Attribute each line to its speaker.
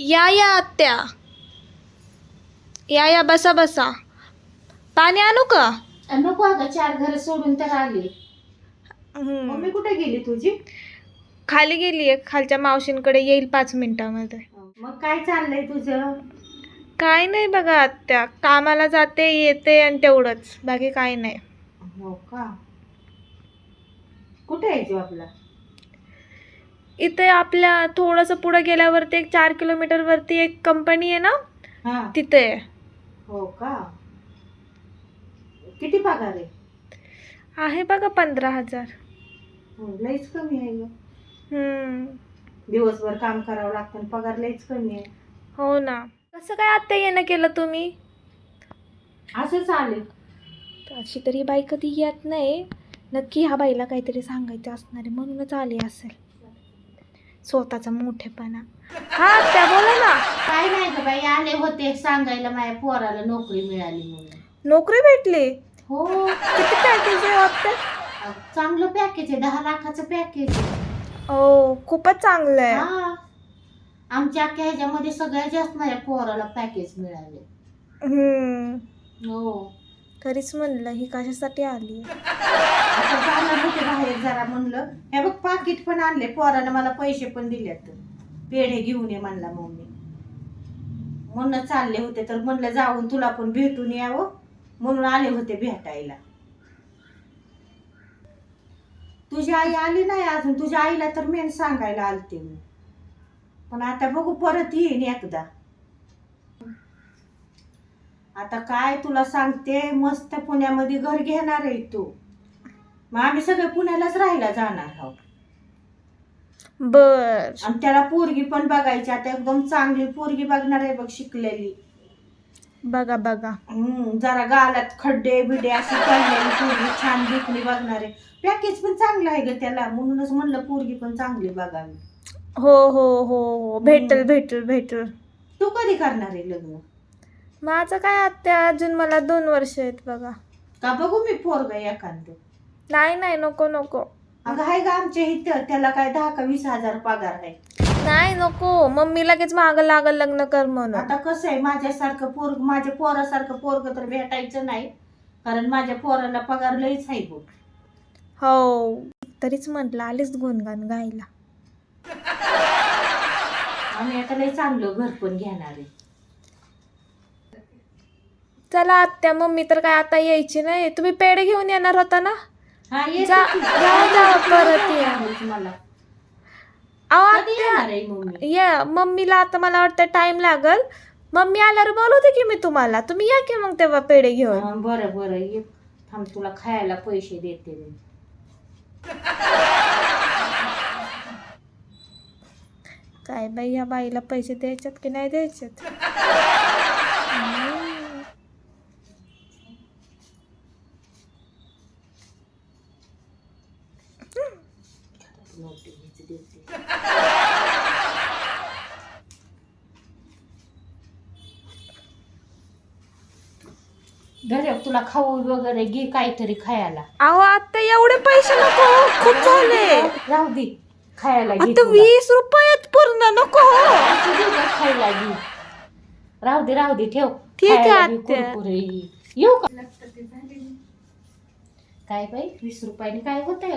Speaker 1: या या आत्या. या या बसा बसा. पाणी आणू का?
Speaker 2: नको अगं चार घर सोडून तर आले.
Speaker 1: हम्म.
Speaker 2: मम्मी कुठे गेली तुझी?
Speaker 1: खाली गेली आहे. खालच्या मावशींकडे येईल पाच मिनिटामध्ये.
Speaker 2: मग काय चाललंय तुझं?
Speaker 1: काय नाही बघा आत्या. कामाला जाते येते आणि तेवढंच. बाकी काय नाही.
Speaker 2: हो का? कुठे आहे जॉबला?
Speaker 1: इथे आपल्या थोडंसं पुढं गेल्यावरती एक चार किलोमीटर वरती एक कंपनी आहे ना?
Speaker 2: हा.
Speaker 1: तिथे. आहे.
Speaker 2: हो का? किती पगार आहे?
Speaker 1: आहे बघा पंधरा हजार.
Speaker 2: हो, लईच कमी आहे ग
Speaker 1: हम्म.
Speaker 2: दिवसभर काम करावं लागतं आणि पगार लईच कमी आहे.
Speaker 1: हो ना. कसं काय आत्या येणं केलं तुम्ही?
Speaker 2: असंच आले
Speaker 1: अशी तरी बाई कधी येत नाही. नक्की ह्या बाईला काहीतरी सांगायचं असणार आहे. म्हणूनच आली असेल. स्वतःचा मोठेपणा. हा त्या बोला ना.
Speaker 2: काय नाही ग बाई आले होते सांगायला माझ्या पोराला नोकरी मिळाली म्हणून.
Speaker 1: नोकरी भेटली?
Speaker 2: हो.
Speaker 1: किती पॅकेज आहे आत्या
Speaker 2: चांगलं पॅकेज आहे दहा लाखाचं पॅकेज
Speaker 1: हो खूपच चांगलं आहे.
Speaker 2: हा. आमच्या अख्ख्या ह्याच्यामध्ये सगळ्यात जास्त माझ्या पोराला पॅकेज मिळाले.
Speaker 1: हम्म.
Speaker 2: हो.
Speaker 1: तरीच म्हणलं ही कशासाठी आली
Speaker 2: आता जाणार होते बाहेर जरा म्हणलं. हे बघ पाकिट पण आणले पोरानं मला पैसे पण दिलेत. पेढे घेऊन ये म्हणला मम्मी. म्हणून चालले होते तर म्हणलं जाऊन तुला पण भेटून यावं. म्हणून आले होते भेटायला. तुझी आई आली नाही अजून. तुझ्या आईला तर मेन सांगायला आलते मी. पण आता बघू परत येईन एकदा. आता काय तुला सांगते मस्त पुण्यामध्ये घर घेणार आहे तू. मग आम्ही सगळे पुण्यालाच राहायला जाणार आहोत.
Speaker 1: बर.
Speaker 2: आणि त्याला पोरगी पण बघायची आता एकदम चांगली पोरगी बघणार आहे बघ शिकलेली.
Speaker 1: बघा बघा.
Speaker 2: हम्म, जरा गालात खड्डे बिडे अशी पडलेली पोरगी छान देखणी बघणार आहे. पॅकेज पण चांगलं आहे ग त्याला म्हणूनच म्हणलं पोरगी पण चांगली बघावी.
Speaker 1: हो हो हो हो. भेटल भेटल भेटल.
Speaker 2: तू कधी करणार आहे लग्न?
Speaker 1: माझं काय आत्या? अजून मला दोन वर्ष आहेत बघा.
Speaker 2: का बघू मी पोरग एखादं?
Speaker 1: नाही नाही नको नको.
Speaker 2: अगं आहे का आमच्या इथं त्याला काय दहा का वीस हजार पगार आहे.
Speaker 1: नाही नको. मम्मी लगेच मागं लागल लग्न कर म्हणून.
Speaker 2: आता कसं आहे माझ्यासारखं पोरग माझ्या पोरासारखं पोरग तर भेटायचं नाही. कारण माझ्या पोराला पगार लईच आहे बघ.
Speaker 1: हो. तरीच म्हटलं आलीच गुणगान गायला.
Speaker 2: आम्ही आता लई चांगलं घर पण घेणार आहे.
Speaker 1: चला आत्या मम्मी तर काय आता यायची नाही. तुम्ही पेढे घेऊन येणार होता ना?
Speaker 2: हा
Speaker 1: जा
Speaker 2: की.
Speaker 1: जा जा परत या. अहो
Speaker 2: कधी
Speaker 1: आत्या
Speaker 2: येणार आहे मम्मी?
Speaker 1: या मम्मीला आता मला वाटतं टाइम लागल. मम्मी आल्यावर बोलवते की मी तुम्हाला? तुम्ही या की मग तेव्हा पेढे घेऊन?
Speaker 2: हा, बरं बरं ये. थांब तुला खायला पैसे देते मी.
Speaker 1: काय बाई या बाईला पैसे द्यायच्यात की नाही द्यायच्यात?
Speaker 2: नोटी हीच देते घरी तुला खाऊ वगैरे घे काहीतरी खायला.
Speaker 1: अहो आता एवढे पैसे नको खूप झाले.
Speaker 2: राहू दे खायला घे
Speaker 1: आता
Speaker 2: तुला.
Speaker 1: वीस रुपयात पूर्ण नको. हो.
Speaker 2: असू दे गं, खायला घे. राहू दे राहू दे ठेव.
Speaker 1: ठीक आहे,
Speaker 2: खायला घे,
Speaker 1: आत्या.
Speaker 2: कुरकुरे येऊ का? काय बाई वीस रुपयाने काय होत आहे